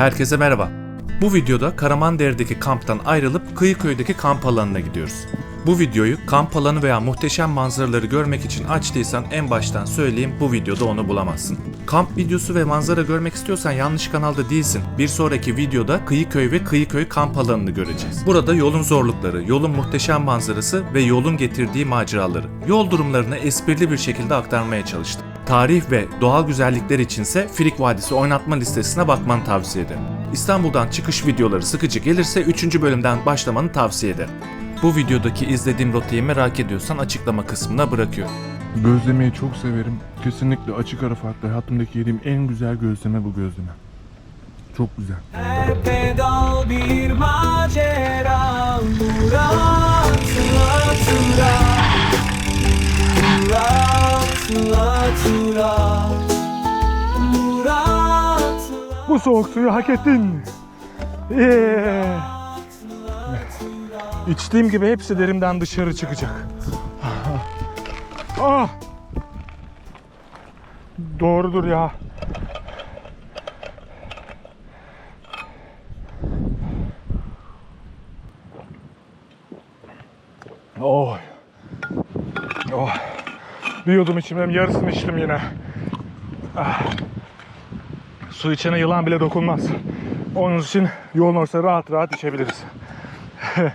Herkese merhaba. Bu videoda Karamandere'deki kamptan ayrılıp Kıyıköy'deki kamp alanına gidiyoruz. Bu videoyu kamp alanı veya muhteşem manzaraları görmek için açtıysan en baştan söyleyeyim bu videoda onu bulamazsın. Kamp videosu ve manzara görmek istiyorsan yanlış kanalda değilsin. Bir sonraki videoda Kıyıköy ve Kıyıköy kamp alanını göreceğiz. Burada yolun zorlukları, yolun muhteşem manzarası ve yolun getirdiği maceraları, yol durumlarını esprili bir şekilde aktarmaya çalıştım. Tarih ve doğal güzellikler içinse Frik Vadisi oynatma listesine bakmanı tavsiye ederim. İstanbul'dan çıkış videoları sıkıcı gelirse 3. bölümden başlamanı tavsiye ederim. Bu videodaki izlediğim rotayı merak ediyorsan açıklama kısmına bırakıyorum. Gözlemeyi çok severim. Kesinlikle açık ara farklı hayatımdaki yediğim en güzel gözleme bu gözleme. Çok güzel. Her pedal bir macera Murat'la tura Murat'la Bu soğuk suyu hak ettin. İçtiğim gibi hepsi derimden dışarı çıkacak. Ah! Doğrudur ya. Oh. Bir yudum içmem yarısını içtim yine. Ah. Su içene yılan bile dokunmaz. Onun için yoğun olsa rahat rahat içebiliriz.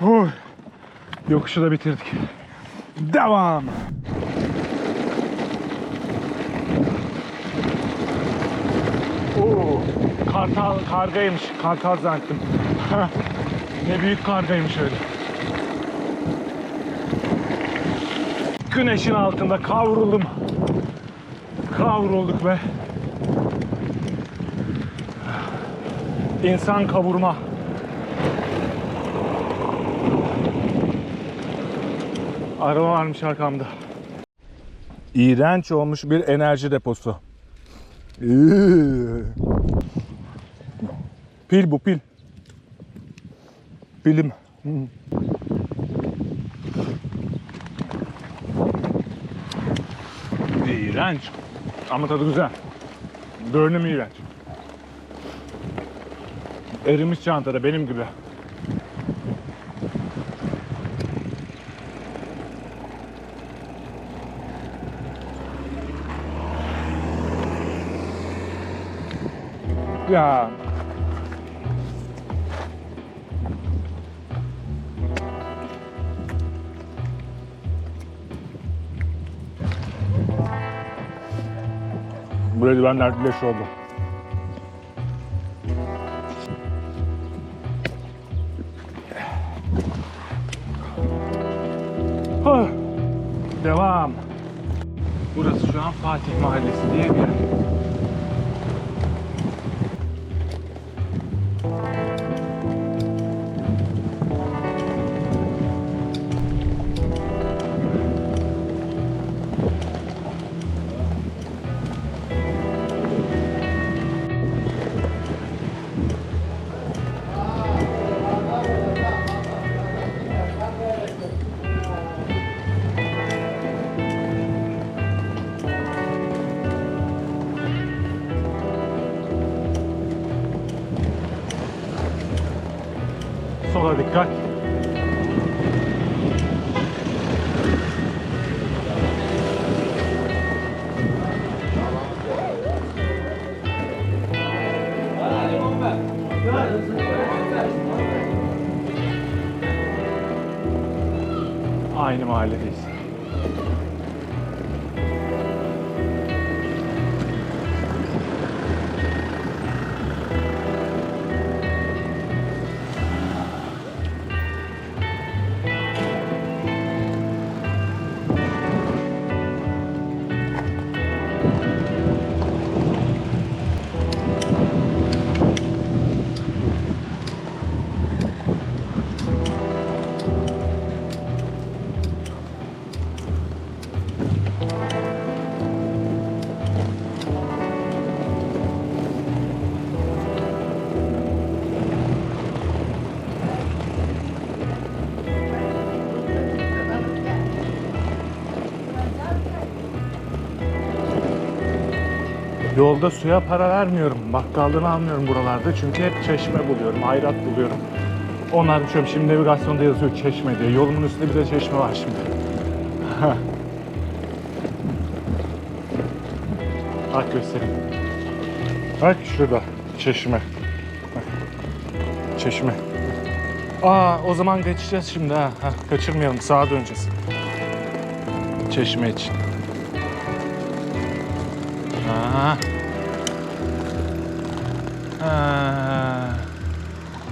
Uy. Yokuşu da bitirdik. Devam. Oo, kartal kargaymış. Kartal zannettim. ne büyük kargaymış öyle. Güneşin altında kavruldum. Kavrulduk be. İnsan kavurma. Araba varmış arkamda. İğrenç olmuş bir enerji deposu. Pil bu pil. Pilim. İğrenç. Ama tadı güzel. Görünüm iğrenç. Erimiş çantada benim gibi. Ya. Bu eldivenler leş oldu. Devam. Burası şu an Fatih Mahallesi diye bir dikkat. Yolda suya para vermiyorum. Bakkaldan almıyorum buralarda. Çünkü hep çeşme buluyorum, ayrat buluyorum. Onlar düşüyorum. Şimdi navigasyonda yazıyor çeşme diye. Yolumun üstünde bir de çeşme var şimdi. Bak göstereyim. Bak şurada çeşme. Çeşme. Aa o zaman geçeceğiz şimdi ha. ha kaçırmayalım sağa döneceğiz. Çeşme için.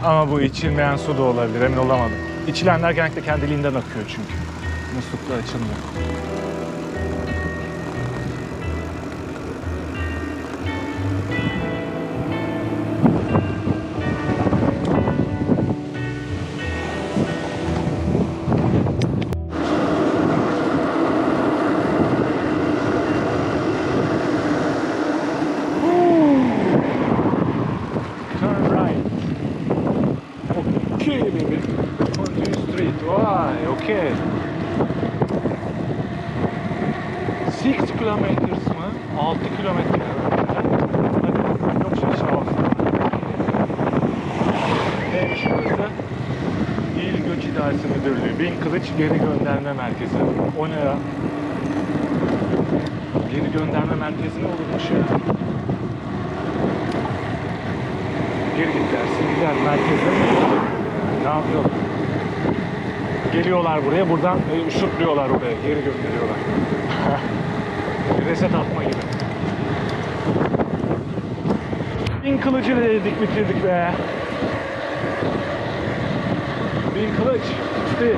Ama bu içilmeyen su da olabilir emin olamadım. İçilenler genellikle kendiliğinden akıyor çünkü. Musluklar açılmıyor. İdaresi Müdürlüğü. Bin Kılıç Geri Gönderme Merkezi. O ne ya? Geri gönderme merkezi ne olurmuş ya? Geri git dersin gider merkeze. Ne yapıyor? Geliyorlar buraya buradan e, şutluyorlar oraya geri gönderiyorlar. Reset atma gibi. Bin kılıcı dedik bitirdik be. Bin kılıç. Hadi.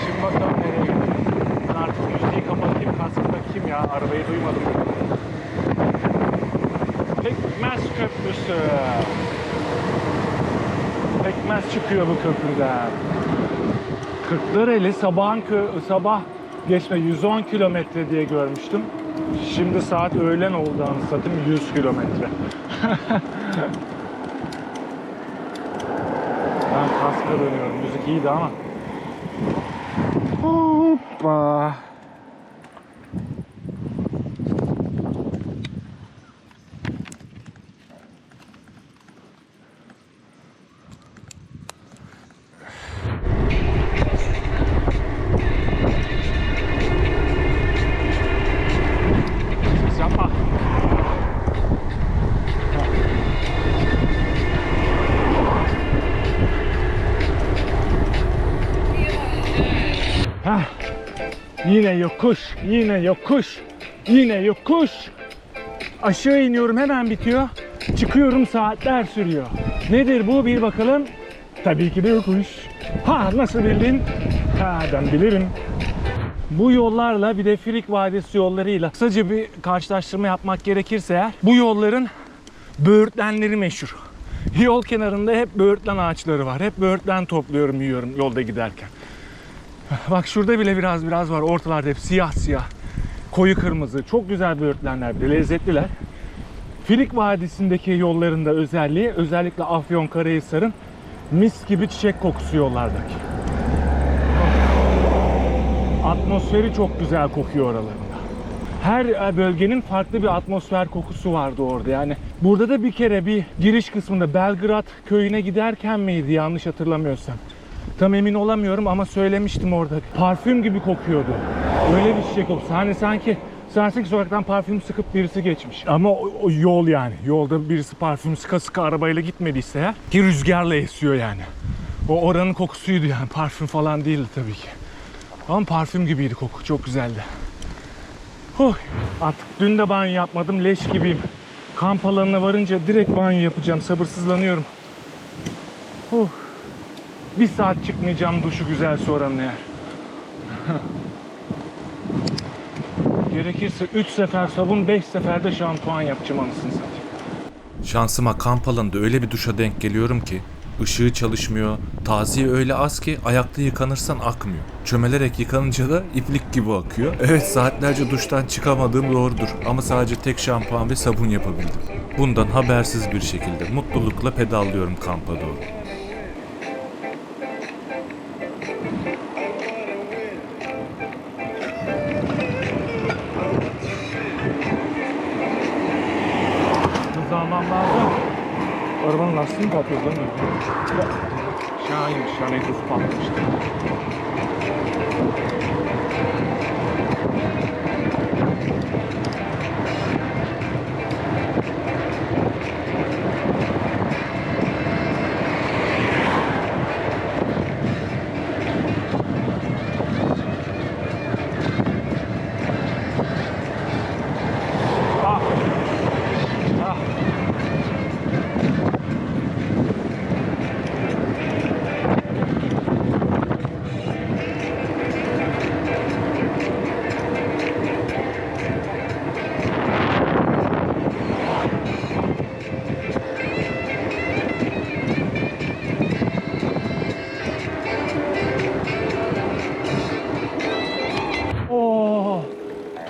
Şimdi bakalım nereye gidiyoruz. Ben artık müziği kapatayım. Kaskı takayım ya. Arabayı duymadım. Pekmez Köprüsü. Pekmez çıkıyor bu köprüden. Kırklareli sabahın sabah geçme 110 kilometre diye görmüştüm. Şimdi saat öğlen oldu anı satayım 100 kilometre. ben kaska dönüyorum. Müzik iyiydi ama. Hoppa. Yine yokuş, yine yokuş, yine yokuş. Aşağı iniyorum hemen bitiyor. Çıkıyorum saatler sürüyor. Nedir bu bir bakalım. Tabii ki de yokuş. Ha nasıl bildin? Ha ben bilirim. Bu yollarla bir de Filik Vadisi yollarıyla kısaca bir karşılaştırma yapmak gerekirse eğer bu yolların böğürtlenleri meşhur. Yol kenarında hep böğürtlen ağaçları var. Hep böğürtlen topluyorum yiyorum yolda giderken. Bak şurada bile biraz biraz var. Ortalarda hep siyah siyah. Koyu kırmızı. Çok güzel böğürtlenler bir de lezzetliler. Filik Vadisi'ndeki yollarında özelliği özellikle Afyon Karahisar'ın mis gibi çiçek kokusu yollardaki. Atmosferi çok güzel kokuyor oralarında. Her e, bölgenin farklı bir atmosfer kokusu vardı orada. Yani burada da bir kere bir giriş kısmında Belgrad köyüne giderken miydi yanlış hatırlamıyorsam. Tam emin olamıyorum ama söylemiştim orada. Parfüm gibi kokuyordu. Öyle bir çiçek kokusu. Hani sanki sanki sokaktan parfüm sıkıp birisi geçmiş. Ama o, o yol yani. Yolda birisi parfüm sıka sıka arabayla gitmediyse eğer ki rüzgarla esiyor yani. O oranın kokusuydu yani. Parfüm falan değildi tabii ki. Ama parfüm gibiydi koku. Çok güzeldi. Huh. Artık dün de banyo yapmadım. Leş gibiyim. Kamp alanına varınca direkt banyo yapacağım. Sabırsızlanıyorum. Huh. Bir saat çıkmayacağım duşu güzel su oranına. Gerekirse 3 sefer sabun 5 seferde şampuan yapacağım anasını satayım. Şansıma kamp alanında öyle bir duşa denk geliyorum ki ışığı çalışmıyor, taziye öyle az ki ayakta yıkanırsan akmıyor. Çömelerek yıkanınca da iplik gibi akıyor. Evet saatlerce duştan çıkamadığım doğrudur ama sadece tek şampuan ve sabun yapabildim. Bundan habersiz bir şekilde mutlulukla pedallıyorum kampa doğru. Arabanın lastiği mi patladı lan? Şahinmiş. Yani egzozu patlamıştı.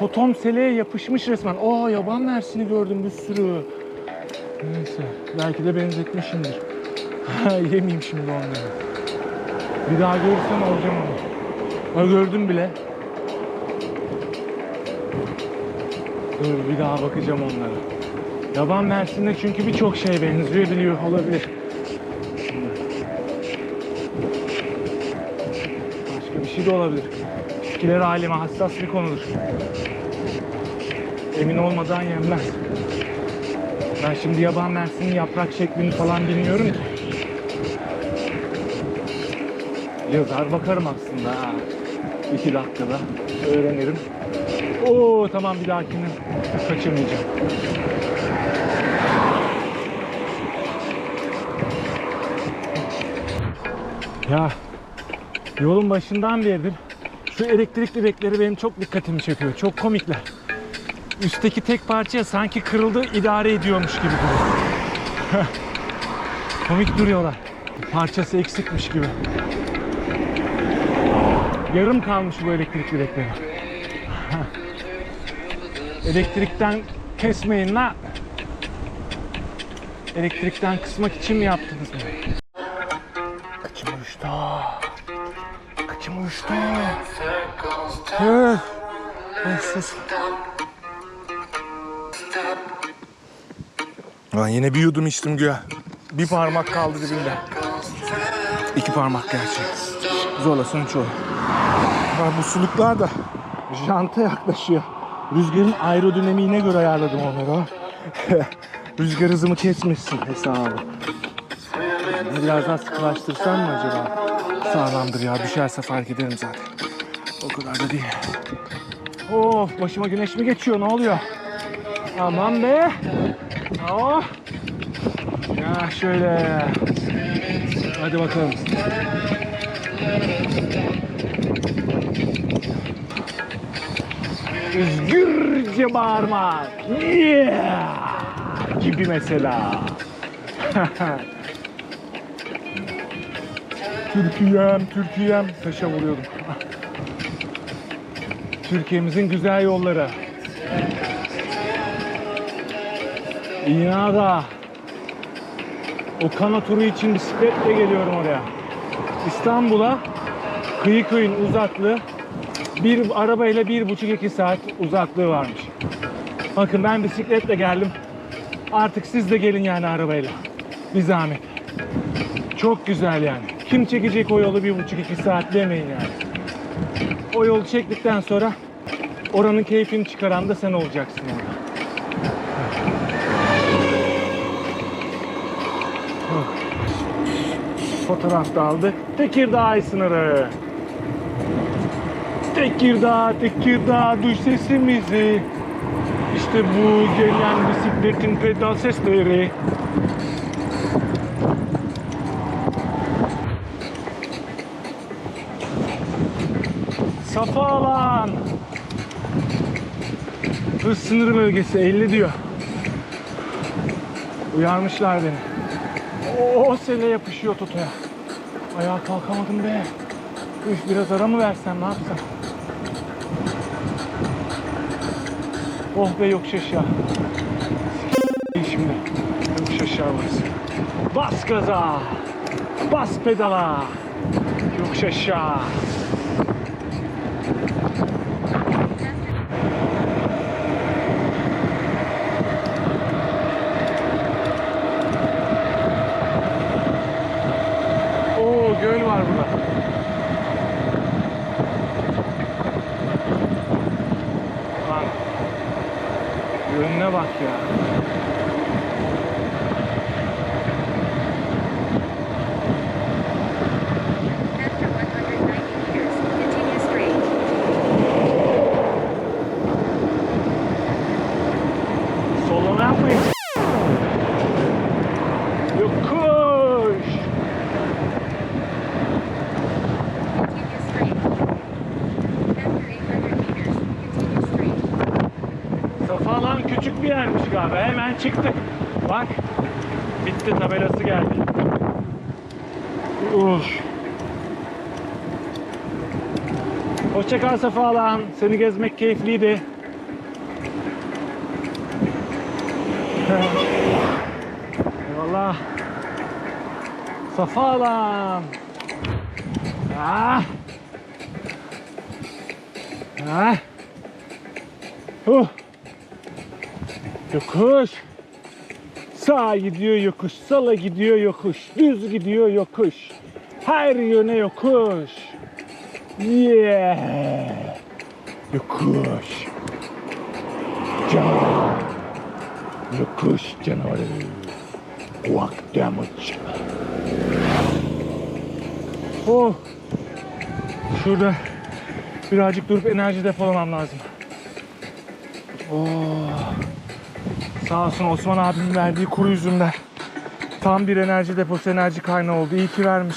Totom seleğe yapışmış resmen. Oo, yaban mersini gördüm bir sürü. Neyse, belki de benzetmişimdir. Yemeyeyim şimdi onları. Bir daha görürsem alacağım onu. Ha, gördüm bile. Dur bir daha bakacağım onlara. Yaban mersine çünkü birçok şey benziyor biliyor olabilir. Başka bir şey de olabilir. Bitkiler alemi hassas bir konudur. Emin olmadan yenmez. Ben şimdi yaban mersinin yaprak şeklini falan bilmiyorum ki. Yazar bakarım aslında ha. İki dakikada öğrenirim. Oo tamam bir dahakini kaçırmayacağım. Ya yolun başından beridir şu elektrik direkleri benim çok dikkatimi çekiyor. Çok komikler. Üstteki tek parça sanki kırıldı idare ediyormuş gibi duruyor. Komik duruyorlar. Parçası eksikmiş gibi. Yarım kalmış bu elektrik direkleri. Elektrikten kesmeyin la. Elektrikten kısmak için mi yaptınız bunu? Yine bir yudum içtim güya. Bir parmak kaldı dibinde. İki parmak gerçi. Zorla sonuç o. Bu suluklar da janta yaklaşıyor. Rüzgarın aerodinamiğine göre ayarladım onları. Rüzgar hızımı kesmesin hesabı. Biraz daha sıkılaştırsam mı acaba? Sağlamdır ya. Düşerse fark ederim zaten. O kadar da değil. Of başıma güneş mi geçiyor? Ne oluyor? Aman be. Oh. Ya şöyle. Hadi bakalım. Özgürce bağırmak. Yeah! Gibi mesela. Türkiye'm, Türkiye'm. Taşa vuruyordum. Türkiye'mizin güzel yolları. İnada. O kana turu için bisikletle geliyorum oraya. İstanbul'a kıyı köyün uzaklığı bir arabayla bir buçuk iki saat uzaklığı varmış. Bakın ben bisikletle geldim. Artık siz de gelin yani arabayla. Bir zahmet. Çok güzel yani. Kim çekecek o yolu bir buçuk iki saat demeyin yani. O yolu çektikten sonra oranın keyfini çıkaran da sen olacaksın yani. Fotoğraf da aldık. Tekirdağ sınırı. Tekirdağ, Tekirdağ duy sesimizi. İşte bu gelen bisikletin pedal sesleri. Safa alan. Hız sınırı bölgesi 50 diyor. Uyarmışlar beni. O sele yapışıyor Toto'ya. Ayağa kalkamadım be. Üf biraz ara mı versem ne yapsam? Oh be yokuş aşağı. İyi şimdi. Yokuş aşağı burası. Bas gaza. Bas pedala. Yokuş aşağı. Çıktık. Bak. Bitti tabelası geldi. Uf. Hoşça kal Safa lan. Seni gezmek keyifliydi. Eyvallah. Safa lan. Ah. Ah. Huh. Yokuş. Sağa gidiyor yokuş, sola gidiyor yokuş, düz gidiyor yokuş. Her yöne yokuş. Yeah. Yokuş. Canavar. Yokuş canavarı. Quack damage. Oh. Şurada birazcık durup enerji depolamam lazım. Oh. Sağ olsun Osman abimin verdiği kuru üzümler. Tam bir enerji deposu, enerji kaynağı oldu. İyi ki vermiş.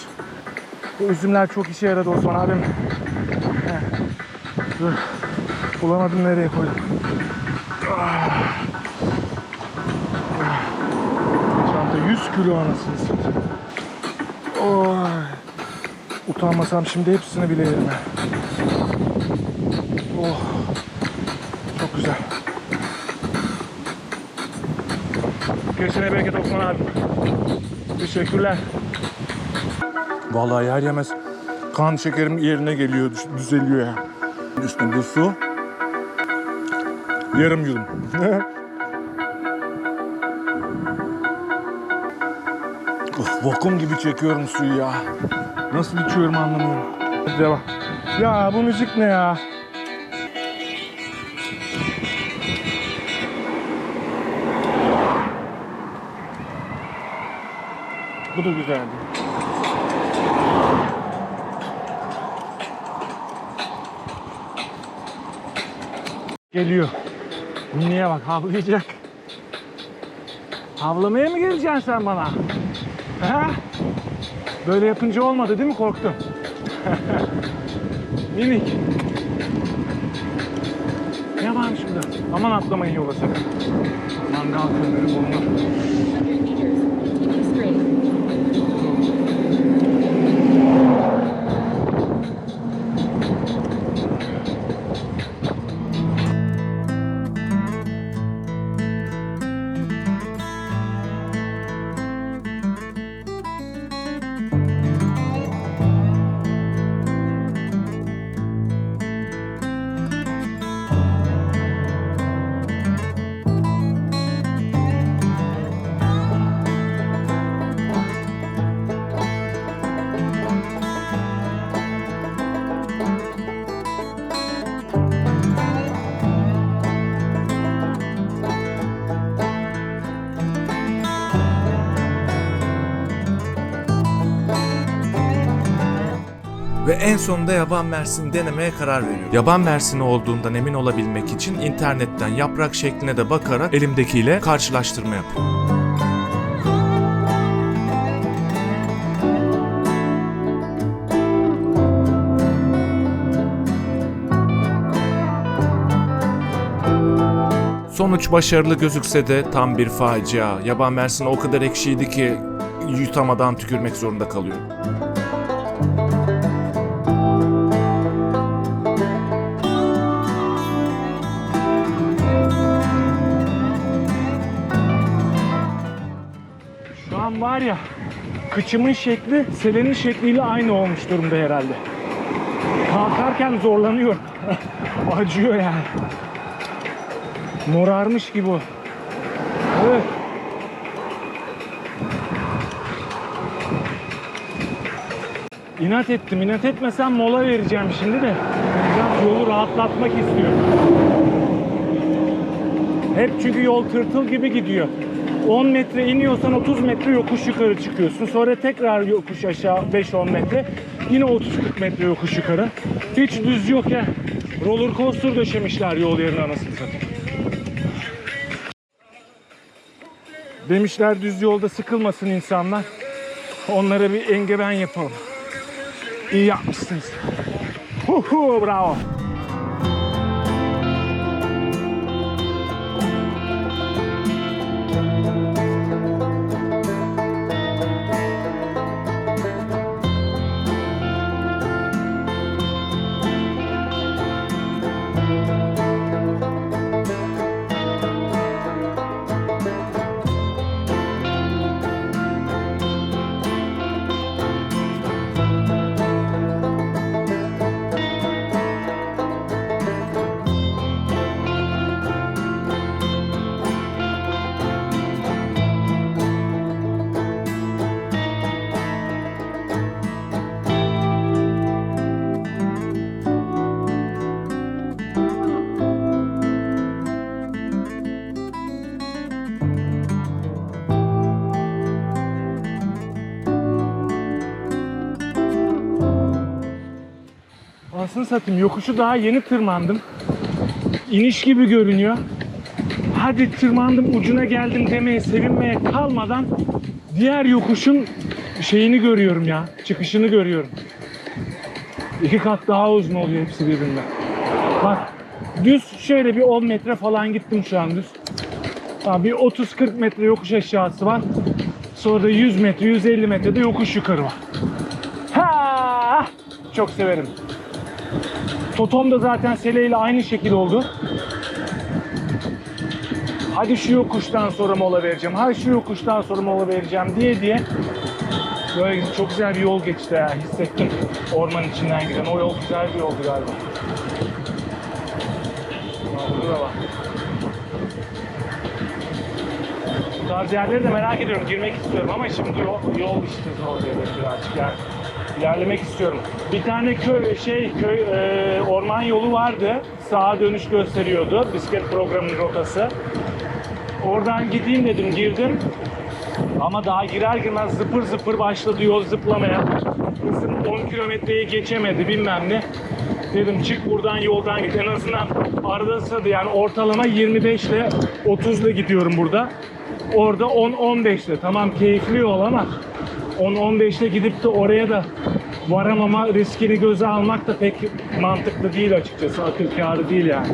Bu üzümler çok işe yaradı Osman abim. Dur. Bulamadım nereye koydum. Ah. Çanta 100 kilo anasını satayım. Oy. Utanmasam şimdi hepsini bile yerim. ha. Oh. Çok güzel. Geçene bereket Osman abi. Teşekkürler. Vallahi yer yemez kan şekerim yerine geliyor, düzeliyor ya. Üstüne bu su. Yarım yudum. of, vakum gibi çekiyorum suyu ya. Nasıl içiyorum anlamıyorum. Devam. Ya bu müzik ne ya? Bu da güzeldi. Geliyor. Niye bak havlayacak. Havlamaya mı geleceksin sen bana? Ha? Böyle yapınca olmadı değil mi? Korktum. Minik. Ne varmış burada? Aman atlamayın yola sakın. Mangal kömürü bulunur. Ve en sonunda yaban mersini denemeye karar veriyorum. Yaban mersini olduğundan emin olabilmek için internetten yaprak şekline de bakarak elimdekiyle karşılaştırma yapıyorum. Sonuç başarılı gözükse de tam bir facia. Yaban mersini o kadar ekşiydi ki yutamadan tükürmek zorunda kalıyorum. Ya kıçımın şekli Selen'in şekliyle aynı olmuş durumda herhalde. Kalkarken zorlanıyorum. Acıyor yani. Morarmış gibi o. Evet. İnat ettim. İnat etmesem mola vereceğim şimdi de. Biraz yolu rahatlatmak istiyorum. Hep çünkü yol tırtıl gibi gidiyor. 10 metre iniyorsan 30 metre yokuş yukarı çıkıyorsun. Sonra tekrar yokuş aşağı 5-10 metre. Yine 30-40 metre yokuş yukarı. Hiç düz yok ya. Roller coaster döşemişler yol yerine anasını satayım. Demişler düz yolda sıkılmasın insanlar. Onlara bir engeben yapalım. İyi yapmışsınız. Hu hu bravo. Satayım yokuşu daha yeni tırmandım. İniş gibi görünüyor. Hadi tırmandım ucuna geldim demeye sevinmeye kalmadan diğer yokuşun şeyini görüyorum ya. Çıkışını görüyorum. İki kat daha uzun oluyor hepsi birbirinden. Bak düz şöyle bir 10 metre falan gittim şu an düz. Bir 30-40 metre yokuş aşağısı var. Sonra da 100 metre, 150 metrede yokuş yukarı var. Ha! Çok severim. Totom da zaten Sele ile aynı şekil oldu. Hadi şu yokuştan sonra mola vereceğim. Hadi şu yokuştan sonra mola vereceğim diye diye böyle çok güzel bir yol geçti ya. Hissettim ormanın içinden giden. O yol güzel bir yoldu galiba. Burada da var. Bu tarz yerleri de merak ediyorum. Girmek istiyorum ama şimdi yol, yol işte zor evet birazcık yani. İlerlemek istiyorum. Bir tane köy şey köy e, orman yolu vardı. Sağa dönüş gösteriyordu. Bisiklet programının rotası. Oradan gideyim dedim, girdim. Ama daha girer girmez zıpır zıpır başladı yol zıplamaya. Hızım 10 kilometreyi geçemedi bilmem ne. Dedim çık buradan yoldan git. En azından arada sırada yani ortalama 25 ile 30 ile gidiyorum burada. Orada 10-15 ile. Tamam keyifli yol ama 10-15 ile gidip de oraya da varamama riskini göze almak da pek mantıklı değil açıkçası. Akıl kârı değil yani.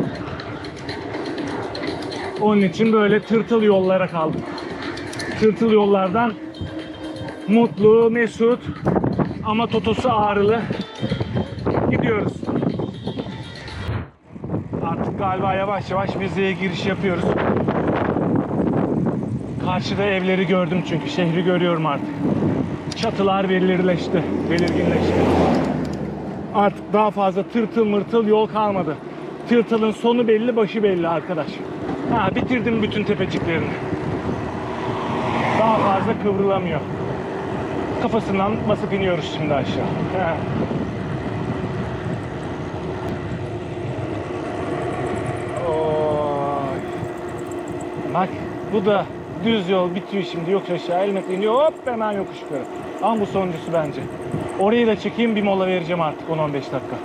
Onun için böyle tırtıl yollara kaldık. Tırtıl yollardan mutlu, mesut ama totosu ağrılı gidiyoruz. Artık galiba yavaş yavaş vizeye giriş yapıyoruz. Karşıda evleri gördüm çünkü şehri görüyorum artık. Çatılar belirleşti, belirginleşti. Artık daha fazla tırtıl mırtıl yol kalmadı. Tırtılın sonu belli, başı belli arkadaş. Ha bitirdim bütün tepeciklerini. Daha fazla kıvrılamıyor. Kafasından basıp iniyoruz şimdi aşağı. Oy. Bak bu da düz yol bitiyor şimdi yokuş aşağı 50 metre iniyor hop hemen yokuş yukarı. Ama bu sonuncusu bence. Orayı da çekeyim bir mola vereceğim artık 10-15 dakika.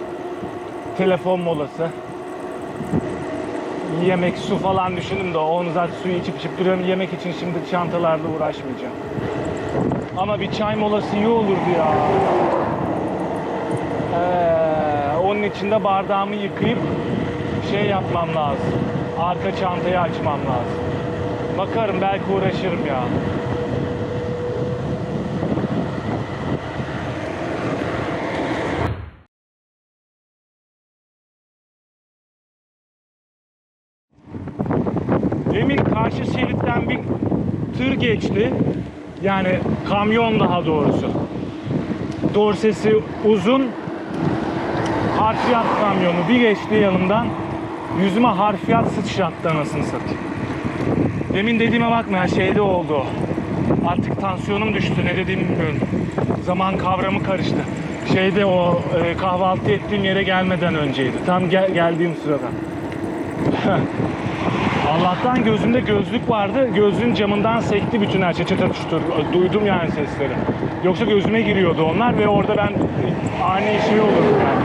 Telefon molası. Yemek, su falan düşündüm de onu zaten suyu içip içip duruyorum. Yemek için şimdi çantalarla uğraşmayacağım. Ama bir çay molası iyi olurdu ya. Ee, onun için de bardağımı yıkayıp şey yapmam lazım. Arka çantayı açmam lazım. Bakarım belki uğraşırım ya. Demin karşı şeritten bir tır geçti. Yani kamyon daha doğrusu. Dorsesi uzun. Harfiyat kamyonu bir geçti yanımdan. Yüzüme harfiyat sıçrattı anasını satayım. Demin dediğime bakma ya şeyde oldu. Artık tansiyonum düştü ne dediğimi bilmiyorum. Zaman kavramı karıştı. Şeyde o e, kahvaltı ettiğim yere gelmeden önceydi. Tam gel- geldiğim sırada. Allah'tan gözümde gözlük vardı. Gözlüğün camından sekti bütün her şey çıtır çıtır. Duydum yani sesleri. Yoksa gözüme giriyordu onlar ve orada ben ani şey olurdum yani.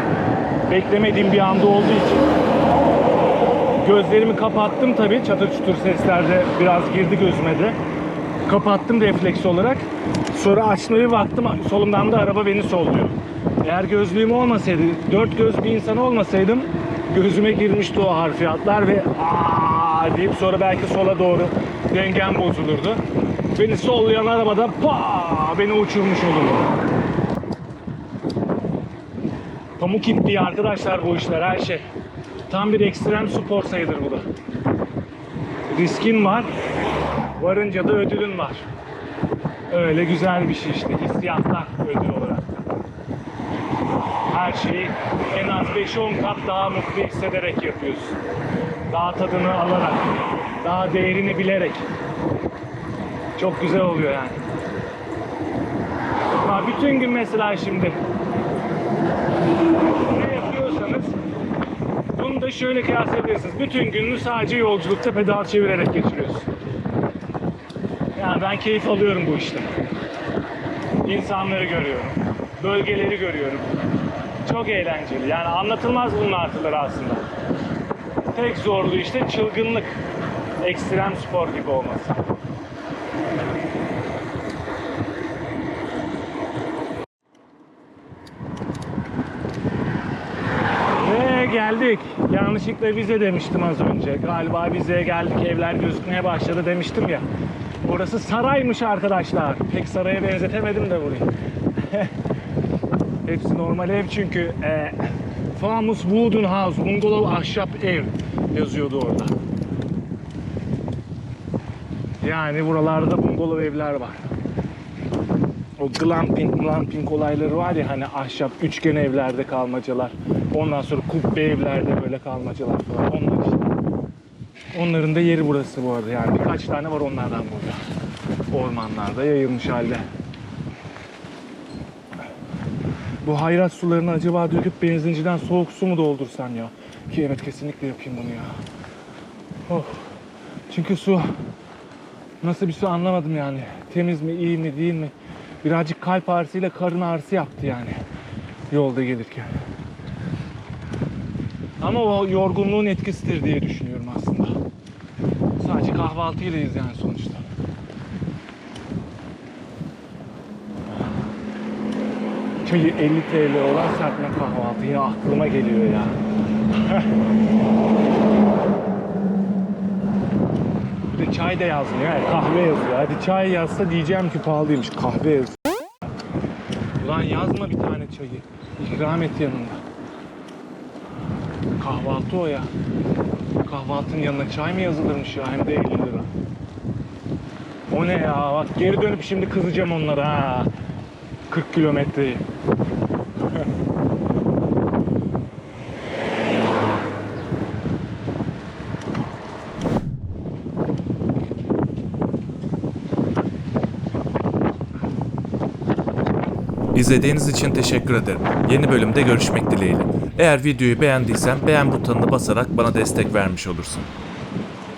Beklemediğim bir anda olduğu için. Gözlerimi kapattım tabii. Çatır çutur seslerde biraz girdi gözüme de. Kapattım refleks olarak. Sonra açmaya baktım. Solumdan da araba beni solluyor. Eğer gözlüğüm olmasaydı, dört göz bir insan olmasaydım gözüme girmişti o harfiyatlar ve aa deyip sonra belki sola doğru dengem bozulurdu. Beni sollayan arabada pa beni uçurmuş olurdu. Pamuk ipliği arkadaşlar bu işler her şey. Tam bir ekstrem spor sayılır bu da. Riskin var, varınca da ödülün var. Öyle güzel bir şey işte. Hissiyatlar ödül olarak. Her şeyi en az 5-10 kat daha mutlu hissederek yapıyorsun. Daha tadını alarak, daha değerini bilerek. Çok güzel oluyor yani. Ama bütün gün mesela şimdi da şöyle kıyaslayabilirsiniz. Bütün gününü sadece yolculukta pedal çevirerek geçiriyorsun. Yani ben keyif alıyorum bu işten. İnsanları görüyorum. Bölgeleri görüyorum. Çok eğlenceli. Yani anlatılmaz bunun artıları aslında. Tek zorluğu işte çılgınlık. Ekstrem spor gibi olması. Ve geldik. Yanlışlıkla vize demiştim az önce. Galiba vizeye geldik, evler gözükmeye başladı demiştim ya. Orası saraymış arkadaşlar. Pek saraya benzetemedim de burayı. Hepsi normal ev çünkü e, Famous Wooden House, bungalov ahşap ev yazıyordu orada. Yani buralarda bungalov evler var. O glamping, glamping olayları var ya hani ahşap üçgen evlerde kalmacalar. Ondan sonra kubbe evlerde böyle kalmacalar falan. Onlar işte. Onların da yeri burası bu arada yani birkaç tane var onlardan burada. Ormanlarda yayılmış halde. Bu hayrat sularını acaba döküp benzinciden soğuk su mu doldursan ya? Ki evet kesinlikle yapayım bunu ya. Oh. Çünkü su nasıl bir su anlamadım yani. Temiz mi, iyi mi, değil mi? Birazcık kalp ağrısıyla karın ağrısı yaptı yani. Yolda gelirken. Ama o yorgunluğun etkisidir diye düşünüyorum aslında. Sadece kahvaltıylayız yani sonuçta. Çayı 50 TL olan serpme kahvaltı yine aklıma geliyor ya. Bir de çay da yazmıyor. Yani kahve yazıyor. Hadi çay yazsa diyeceğim ki pahalıymış. Kahve yazıyor. Ulan yazma bir tane çayı. İkram et yanında. Kahvaltı o ya. Kahvaltının yanına çay mı yazılırmış ya hem de 50 lira. O ne ya bak geri dönüp şimdi kızacağım onlara ha. 40 kilometreyi. İzlediğiniz için teşekkür ederim. Yeni bölümde görüşmek dileğiyle. Eğer videoyu beğendiysen beğen butonuna basarak bana destek vermiş olursun.